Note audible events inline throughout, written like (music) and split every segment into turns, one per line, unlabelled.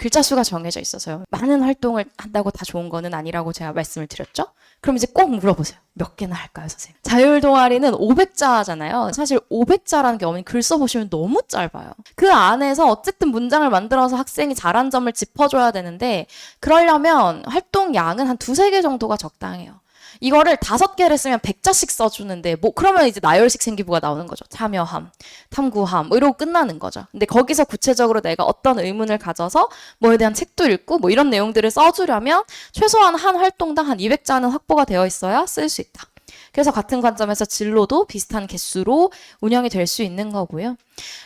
글자 수가 정해져 있어서요. 많은 활동을 한다고 다 좋은 거는 아니라고 제가 말씀을 드렸죠. 그럼 이제 꼭 물어보세요. 몇 개나 할까요, 선생님? 자율 동아리는 500자잖아요. 사실 500자라는 게 어머니 글 써보시면 너무 짧아요. 그 안에서 어쨌든 문장을 만들어서 학생이 잘한 점을 짚어줘야 되는데 그러려면 활동 양은 한 두세 개 정도가 적당해요. 이거를 다섯 개를 쓰면 100자씩 써주는데 뭐 그러면 이제 나열식 생기부가 나오는 거죠. 참여함, 탐구함 뭐 이러고 끝나는 거죠. 근데 거기서 구체적으로 내가 어떤 의문을 가져서 뭐에 대한 책도 읽고 뭐 이런 내용들을 써주려면 최소한 한 활동당 한 200자는 확보가 되어 있어야 쓸 수 있다. 그래서 같은 관점에서 진로도 비슷한 개수로 운영이 될 수 있는 거고요.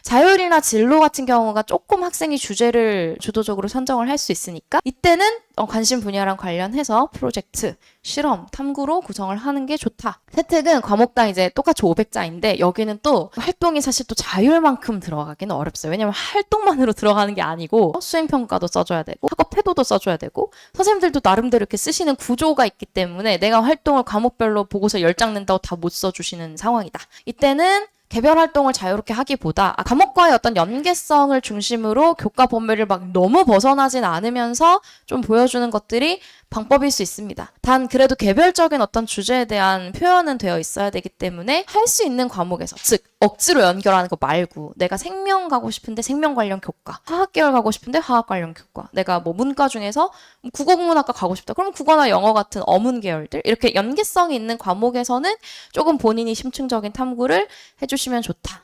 자율이나 진로 같은 경우가 조금 학생이 주제를 주도적으로 선정을 할 수 있으니까 이때는 어, 관심 분야랑 관련해서 프로젝트, 실험, 탐구로 구성을 하는 게 좋다. 세특은 과목당 이제 똑같이 500자인데 여기는 또 활동이 사실 또 자율만큼 들어가기는 어렵어요. 왜냐면 활동만으로 (laughs) 들어가는 게 아니고 수행평가도 써줘야 되고 학업 태도도 써줘야 되고 선생님들도 나름대로 이렇게 쓰시는 구조가 있기 때문에 내가 활동을 과목별로 보고서 10장 낸다고 다 못 써주시는 상황이다. 이때는 개별 활동을 자유롭게 하기보다 아, 과목과의 어떤 연계성을 중심으로 교과 범위를 막 너무 벗어나진 않으면서 좀 보여주는 것들이 방법일 수 있습니다. 단 그래도 개별적인 어떤 주제에 대한 표현은 되어 있어야 되기 때문에 할 수 있는 과목에서 즉 억지로 연결하는 거 말고 내가 생명 가고 싶은데 생명 관련 교과, 화학 계열 가고 싶은데 화학 관련 교과, 내가 뭐 문과 중에서 국어국문학과 가고 싶다. 그럼 국어나 영어 같은 어문 계열들 이렇게 연계성이 있는 과목에서는 조금 본인이 심층적인 탐구를 해주시면 좋다.